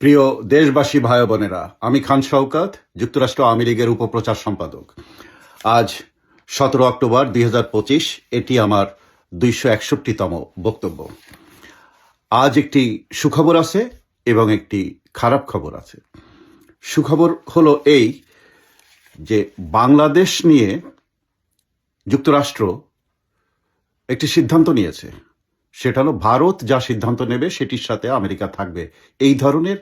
প্রিয় দেশবাসী ভাই বোনেরা, আমি খান শওকাত, যুক্তরাষ্ট্র আওয়ামী লীগের উপপ্রচার সম্পাদক। আজ সতেরো অক্টোবর দুই হাজার পঁচিশ, এটি আমার দুইশো একষট্টিতম বক্তব্য। আজ একটি সুখবর আছে এবং একটি খারাপ খবর আছে। সুখবর হলো এই যে বাংলাদেশ নিয়ে যুক্তরাষ্ট্র একটি সিদ্ধান্ত নিয়েছে। সেটা হলো ভারত যা সিদ্ধান্ত নেবে সেটির সাথে আমেরিকা থাকবে। এই ধরনের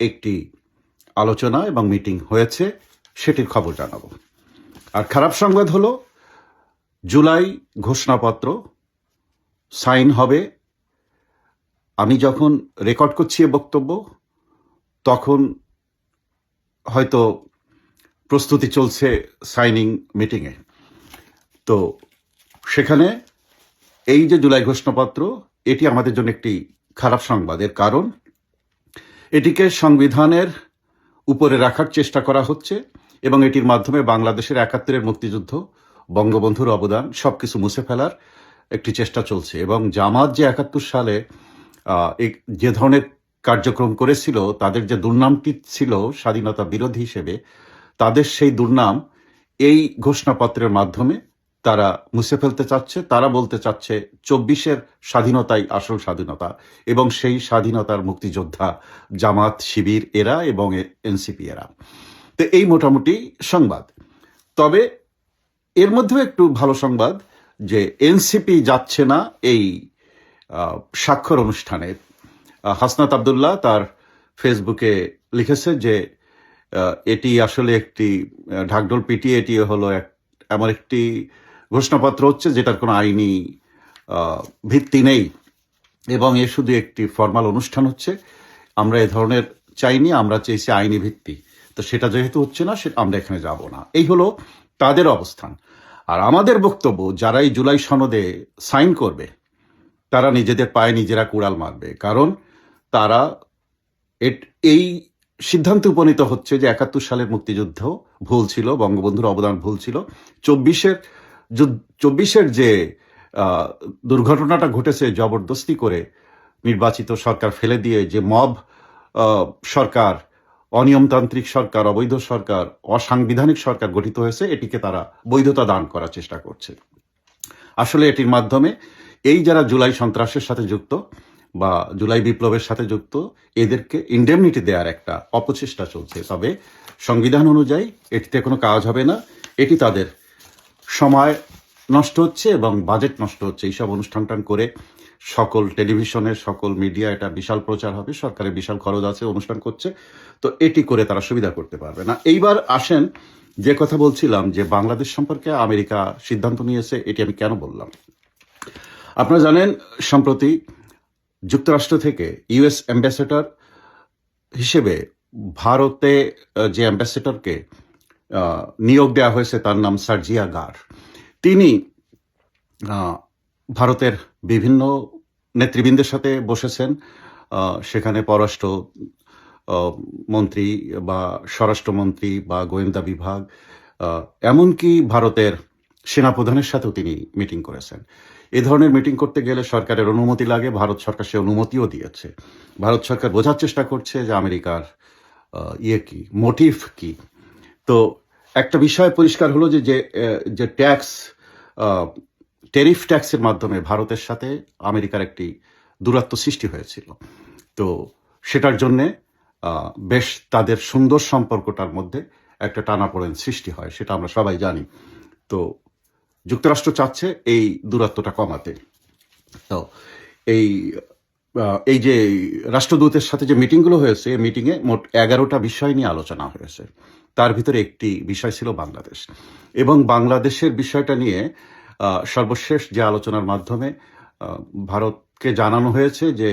একটি আলোচনা এবং মিটিং হয়েছে, সেটির খবর জানাব। আর খারাপ সংবাদ হলো, জুলাই ঘোষণাপত্র সাইন হবে। আমি যখন রেকর্ড করছি এ বক্তব্য, তখন হয়তো প্রস্তুতি চলছে সাইনিং মিটিংয়ে। তো সেখানে এই যে জুলাই ঘোষণাপত্র, এটি আমাদের জন্য একটি খারাপ সংবাদ। এর কারণ, এটিকে সংবিধানের উপরে রাখার চেষ্টা করা হচ্ছে এবং এটির মাধ্যমে বাংলাদেশের একাত্তরের মুক্তিযুদ্ধ, বঙ্গবন্ধুর অবদান, সবকিছু মুছে ফেলার একটি চেষ্টা চলছে এবং জামাত যে একাত্তর সালে যে ধরনের কার্যক্রম করেছিল, তাদের যে দুর্নামটি ছিল স্বাধীনতা বিরোধী হিসেবে, তাদের সেই দুর্নাম এই ঘোষণাপত্রের মাধ্যমে তারা মুছে ফেলতে চাচ্ছে তারা বলতে চাচ্ছে চব্বিশের স্বাধীনতাই আসল স্বাধীনতা এবং সেই স্বাধীনতার মুক্তিযোদ্ধা জামাত শিবির এরা এবং এনসিপি এরা। তো এই মোটামুটি সংবাদ। তবে এর মধ্যেও একটু ভালো সংবাদ যে এনসিপি যাচ্ছে না এই স্বাক্ষর অনুষ্ঠানে। হাসনাত আবদুল্লাহ তার ফেসবুকে লিখেছে যে এটি আসলে একটি আহ, ঢাকঢোল পিটিয়ে এটি হলো এক এমন একটি ঘোষণাপত্র হচ্ছে যেটার কোনো আইনি ভিত্তি নেই এবং এ শুধু একটি ফর্মাল অনুষ্ঠান হচ্ছে। আমরা এ ধরনের চাইনি, আমরা চেয়েছি আইনি ভিত্তি। তো সেটা যেহেতু হচ্ছে না সেটা আমরা এখানে যাব না। এই হলো তাদের অবস্থান। আর আমাদের বক্তব্য, যারা এই জুলাই সনদে সাইন করবে, তারা নিজেদের পায়ে নিজেরা কুড়াল মারবে। কারণ তারা এই সিদ্ধান্তে উপনীত হচ্ছে যে একাত্তর সালের মুক্তিযুদ্ধ ভুল ছিল, বঙ্গবন্ধুর অবদান ভুল ছিল। চব্বিশের চব্বিশের যে দুর্ঘটনাটা ঘটেছে জবরদস্তি করে নির্বাচিত সরকার ফেলে দিয়ে যে মব সরকার, অনিয়মতান্ত্রিক সরকার, অবৈধ সরকার, অসাংবিধানিক সরকার গঠিত হয়েছে, এটিকে তারা বৈধতা দান করার চেষ্টা করছে। আসলে এটির মাধ্যমে এই যারা জুলাই সন্ত্রাসের সাথে যুক্ত বা জুলাই বিপ্লবের সাথে যুক্ত, এদেরকে ইন্ডেমনিটি দেওয়ার একটা অপচেষ্টা চলছে। তবে সংবিধান অনুযায়ী এটিতে কোনো কাজ হবে না। এটি তাদের সময় নষ্ট হচ্ছে এবং বাজেট নষ্ট হচ্ছে। এইসব অনুষ্ঠান টান করে সকল টেলিভিশনের সকল মিডিয়া এটা বিশাল প্রচার হবে, সরকারের বিশাল খরচ আছে, অনুষ্ঠান করছে। তো এটি করে তারা সুবিধা করতে পারবে না। এইবার আসেন, যে কথা বলছিলাম যে বাংলাদেশ সম্পর্কে আমেরিকা সিদ্ধান্ত নিয়েছে, এটি আমি কেন বললাম? আপনারা জানেন, সম্প্রতি যুক্তরাষ্ট্র থেকে ইউএস অ্যাম্বাসেডর হিসেবে ভারতে যে অ্যাম্বাসেডরকে নিয়োগ দেওয়া হয়েছে তার নাম সার্জিয়া গার। তিনি ভারতের বিভিন্ন নেতৃবৃন্দের সাথে বসেছেন। সেখানে পররাষ্ট্র মন্ত্রী বা স্বরাষ্ট্রমন্ত্রী বা গোয়েন্দা বিভাগ এমনকি ভারতের সেনাপ্রধানের সাথেও তিনি মিটিং করেছেন। এ ধরনের মিটিং করতে গেলে সরকারের অনুমতি লাগে, ভারত সরকার সে অনুমতিও দিয়েছে। ভারত সরকার বোঝার চেষ্টা করছে যে আমেরিকার ইয়ে কি, মোটিভ কি। তো একটা বিষয় পরিষ্কার হলো যে যে ট্যাক্স টেরিফ ট্যাক্সের মাধ্যমে ভারতের সাথে আমেরিকার একটি দূরত্ব সৃষ্টি হয়েছিল। তো সেটার জন্যে বেশ তাদের সুন্দর সম্পর্কটার মধ্যে একটা টানাপোড়েন সৃষ্টি হয়, সেটা আমরা সবাই জানি। তো যুক্তরাষ্ট্র চাচ্ছে এই দূরত্বটা কমাতে। তো এই এই যে রাষ্ট্রদূতের সাথে যে মিটিংগুলো হয়েছে, এই মিটিংয়ে মোট এগারোটা বিষয় নিয়ে আলোচনা হয়েছে। তার ভিতরে একটি বিষয় ছিল বাংলাদেশ। এবং বাংলাদেশের বিষয়টা নিয়ে সর্বশেষ যে আলোচনার মাধ্যমে ভারতকে জানানো হয়েছে যে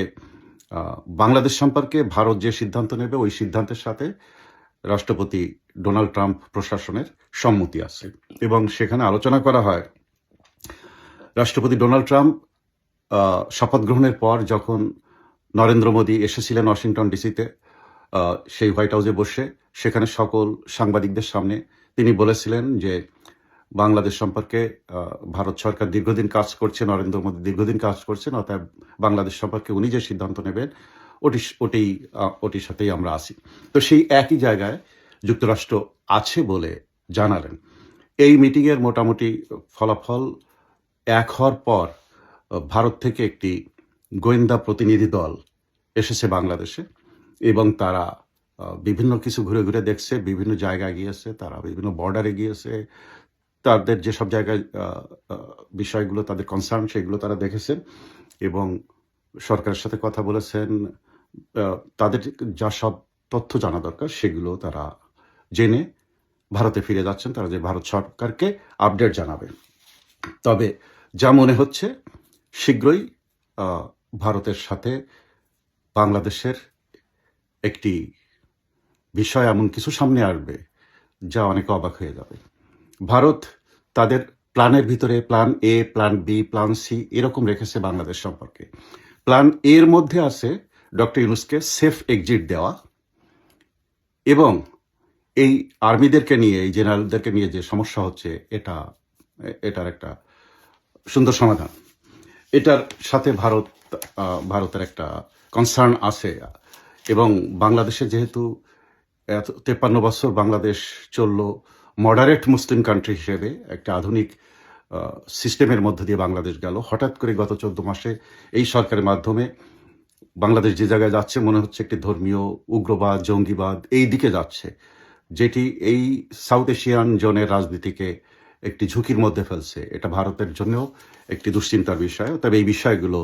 বাংলাদেশ সম্পর্কে ভারত যে সিদ্ধান্ত নেবে, ওই সিদ্ধান্তের সাথে রাষ্ট্রপতি ডোনাল্ড ট্রাম্প প্রশাসনের সম্মতি আছে। এবং সেখানে আলোচনা করা হয়, রাষ্ট্রপতি ডোনাল্ড ট্রাম্প শপথ গ্রহণের পর যখন নরেন্দ্র মোদী এসেছিলেন ওয়াশিংটন ডিসিতে সেই হোয়াইট হাউসে বসে সেখানে সকল সাংবাদিকদের সামনে তিনি বলেছিলেন যে বাংলাদেশ সম্পর্কে ভারত সরকার দীর্ঘদিন কাজ করছে নরেন্দ্র মোদী দীর্ঘদিন কাজ করছেন, অতএব বাংলাদেশ সম্পর্কে উনি যে সিদ্ধান্ত নেবেন, ওটি ওটি ওটির সাথেই আমরা আছি। তো সেই একই জায়গায় যুক্তরাষ্ট্র আছে বলে জানালেন। এই মিটিংয়ের মোটামুটি ফলাফল এক হওয়ার পর ভারত থেকে একটি গোয়েন্দা প্রতিনিধি দল এসেছে বাংলাদেশে। এবং তারা বিভিন্ন কিছু ঘুরে ঘুরে দেখছে, বিভিন্ন জায়গায় গিয়েছে তারা বিভিন্ন বর্ডারে গিয়েছে। তাদের যেসব জায়গায় বিষয়গুলো তাদের কনসার্ন সেগুলো তারা দেখেছেন এবং সরকারের সাথে কথা বলেছেন। তাদের যা সব তথ্য জানা দরকার, সেগুলো তারা জেনে ভারতে ফিরে যাচ্ছেন। তারা যে ভারত সরকারকে আপডেট জানাবে। তবে যা মনে হচ্ছে, শীঘ্রই ভারতের সাথে বাংলাদেশের একটি বিষয় এমন কিছু সামনে আসবে যা অনেকে অবাক হয়ে যাবে। ভারত তাদের প্ল্যানের ভিতরে plan A plan B plan C এরকম রেখেছে বাংলাদেশ সম্পর্কে। প্ল্যান এর মধ্যে আছে ডক্টর ইউনুসকে সেফ এক্সিট দেওয়া এবং এই আর্মিদেরকে নিয়ে, এই জেনারেলদেরকে নিয়ে যে সমস্যা হচ্ছে, এটা, এটার একটা সুন্দর সমাধান। এটার সাথে ভারত ভারতের একটা কনসার্ন আছে। এবং বাংলাদেশে যেহেতু তেপ্পান্ন বছর বাংলাদেশ চলল মডারেট মুসলিম কান্ট্রি হিসেবে একটা আধুনিক সিস্টেমের মধ্য দিয়ে বাংলাদেশ গেল। হঠাৎ করে গত চোদ্দ মাসে এই সরকারের মাধ্যমে বাংলাদেশ যে জায়গায় যাচ্ছে মনে হচ্ছে একটি ধর্মীয় উগ্রবাদ, জঙ্গিবাদ এই দিকে যাচ্ছে, যেটি এই সাউথ এশিয়ান জোনের রাজনীতিকে একটি ঝুঁকির মধ্যে ফেলছে। এটা ভারতের জন্যও একটি দুশ্চিন্তার বিষয়, তবে এই বিষয়গুলো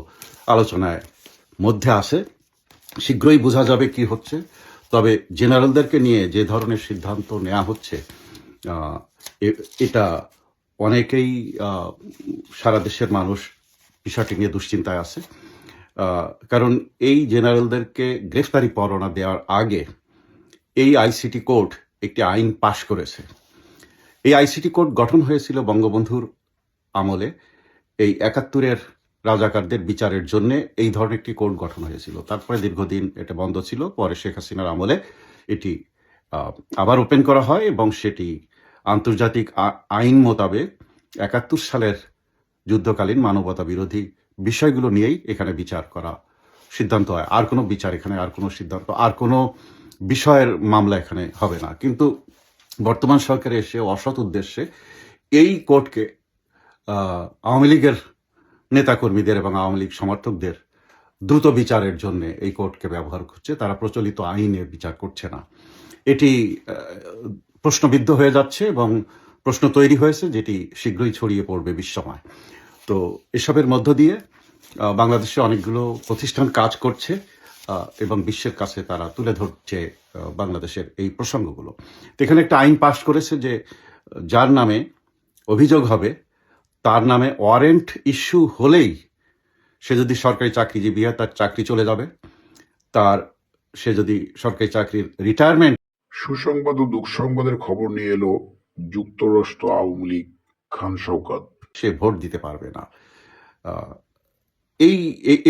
আলোচনায় মধ্যে আসে শীঘ্রই বোঝা যাবে কি হচ্ছে। তবে জেনারেলদেরকে নিয়ে যে ধরনের সিদ্ধান্ত নেওয়া হচ্ছে এটা অনেকেই সারা দেশের মানুষ বিষয়টি নিয়ে দুশ্চিন্তায় আছে। কারণ এই জেনারেলদেরকে গ্রেফতারি পরোয়ানা দেওয়ার আগে এই আইসিটি কোর্ট একটি আইন পাশ করেছে। এই আইসিটি কোর্ট গঠন হয়েছিল বঙ্গবন্ধুর আমলে। এই একাত্তরের রাজাকারদের বিচারের জন্য এই ধরনের একটি কোর্ট গঠন হয়েছিল। তারপরে দীর্ঘদিন এটা বন্ধ ছিল, পরে শেখ হাসিনার আমলে এটি আবার ওপেন করা হয় এবং সেটি আন্তর্জাতিক আইন মোতাবেক একাত্তর সালের যুদ্ধকালীন মানবতা বিরোধী বিষয়গুলো নিয়েই এখানে বিচার করা সিদ্ধান্ত হয়। আর কোনো বিচার এখানে, আর কোনো সিদ্ধান্ত, আর কোনো বিষয়ের মামলা এখানে হবে না। কিন্তু বর্তমান সরকারে এসে অসৎ উদ্দেশ্যে এই কোর্টকে আওয়ামী লীগের নেতাকর্মীদের এবং আওয়ামী লীগ সমর্থকদের দ্রুত বিচারের জন্য এই কোর্টকে ব্যবহার করছে। তারা প্রচলিত আইনে বিচার করছে না। এটি প্রশ্নবিদ্ধ হয়ে যাচ্ছে এবং প্রশ্ন তৈরি হয়েছে যেটি শীঘ্রই ছড়িয়ে পড়বে বিশ্বময়। তো এসবের মধ্য দিয়ে বাংলাদেশে অনেকগুলো প্রতিষ্ঠান কাজ করছে এবং বিশ্বের কাছে তারা তুলে ধরছে বাংলাদেশের এই প্রসঙ্গগুলো। এখানে একটা আইন পাশ করেছে যে, যার নামে অভিযোগ হবে তার নামে ওয়ারেন্ট ইস্যু হলেই সে যদি সরকারি চাকরিজীবী হয় তার চাকরি চলে যাবে। তার সে যদি সরকারি চাকরির রিটায়ারমেন্ট সুসংবাদ ও দুঃসংবাদের খবর নিয়ে এলো যুক্তরাষ্ট্র আওয়ামী লীগ খান শওকাত। সে ভোট দিতে পারবে না। এই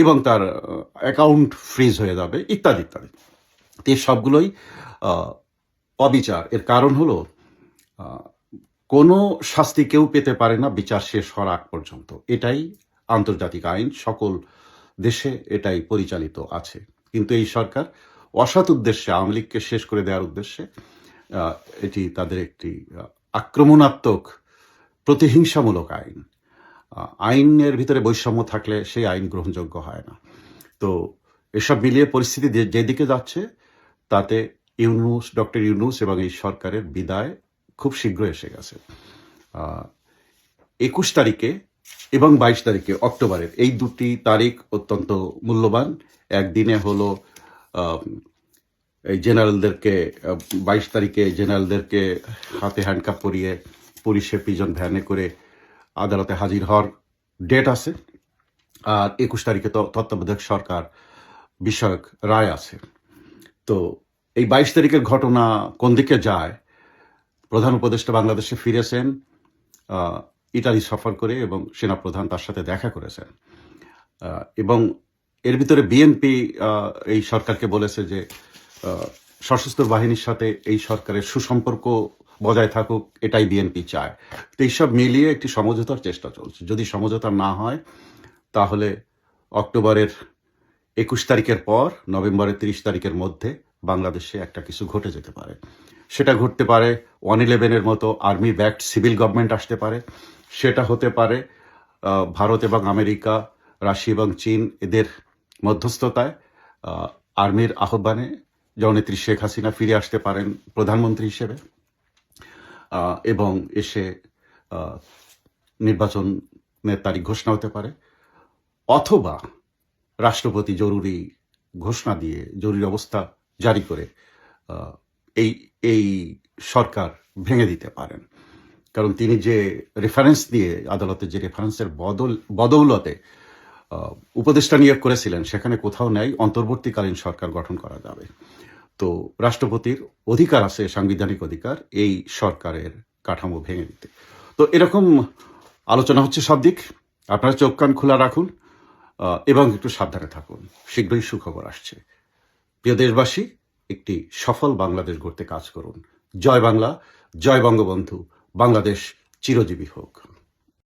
এবং তার অ্যাকাউন্ট ফ্রিজ হয়ে যাবে ইত্যাদি ইত্যাদি। এই সবগুলোই অবিচার। এর কারণ হলো কোনো শাস্তি কেউ পেতে পারে না, বিচার শেষ হওয়ার আগ পর্যন্ত। এটাই আন্তর্জাতিক আইন, সকল দেশে এটাই পরিচালিত আছে। কিন্তু এই সরকার অসৎ উদ্দেশ্যে, আওয়ামী লীগকে শেষ করে দেওয়ার উদ্দেশ্যে এটি তাদের একটি আক্রমণাত্মক, প্রতিহিংসামূলক আইন। আইনের ভিতরে বৈষম্য থাকলে সেই আইন গ্রহণযোগ্য হয় না। তো এসব মিলিয়ে পরিস্থিতি যেদিকে যাচ্ছে, তাতে ইউনুস, ডক্টর ইউনুস এবং এই সরকারের বিদায় খুব শীঘ্র এসে গেছে। একুশ তারিখে এবং বাইশ তারিখে অক্টোবরের এই দুটি তারিখ অত্যন্ত মূল্যবান। একদিনে হলো এই জেনারেলদেরকে বাইশ তারিখে জেনারেলদেরকে হাতে হ্যান্ডকাপ পরিয়ে পুলিশে প্রিজন ভ্যানে করে আদালতে হাজির হওয়ার ডেট আছে। আর একুশ তারিখে তত্ত্বাবধায়ক সরকার বিষয়ক রায় আছে। তো এই বাইশ তারিখের ঘটনা কোন দিকে যায় প্রধান উপদেষ্টা বাংলাদেশে ফিরেছেন ইটালি সফর করে এবং সেনাপ্রধান তার সাথে দেখা করেছেন। এবং এর ভিতরে বিএনপি এই সরকারকে বলেছে যে সশস্ত্র বাহিনীর সাথে এই সরকারের সুসম্পর্ক বজায় থাকুক, এটাই বিএনপি চায়। তো এইসব মিলিয়ে একটি সমঝোতার চেষ্টা চলছে। যদি সমঝোতা না হয়, তাহলে অক্টোবরের একুশ তারিখের পর, নভেম্বরের তিরিশ তারিখের মধ্যে বাংলাদেশে একটা কিছু ঘটে যেতে পারে। সেটা ঘটতে পারে ওয়ান ইলেভেনের মতো আর্মি ব্যাকড সিভিল গভর্নমেন্ট আসতে পারে। সেটা হতে পারে ভারত এবং আমেরিকা, রাশিয়া এবং চীন এদের মধ্যস্থতায় আর্মির আহ্বানে জননেত্রী শেখ হাসিনা ফিরে আসতে পারেন প্রধানমন্ত্রী হিসেবে এবং এসে নির্বাচনের তারিখ ঘোষণা হতে পারে। অথবা রাষ্ট্রপতি জরুরি ঘোষণা দিয়ে জরুরি অবস্থা জারি করে এই এই সরকার ভেঙে দিতে পারেন। কারণ তিনি যে রেফারেন্স দিয়ে, আদালতে যে রেফারেন্সের বদল, বদৌলতে উপদেষ্টা নিয়োগ করেছিলেন, সেখানে কোথাও নেই, অন্তর্বর্তীকালীন সরকার গঠন করা যাবে। তো রাষ্ট্রপতির অধিকার আছে, সাংবিধানিক অধিকার, এই সরকারের কাঠামো ভেঙে দিতে। তো এরকম আলোচনা হচ্ছে সব দিক। আপনারা চোখ কান খোলা রাখুন এবং একটু সাবধানে থাকুন। শীঘ্রই সুখবর আসছে। প্রিয় দেশবাসী একটি সফল বাংলাদেশ গড়তে কাজ করুন। জয় বাংলা জয় বঙ্গবন্ধু। বাংলাদেশ চিরজীবী হোক।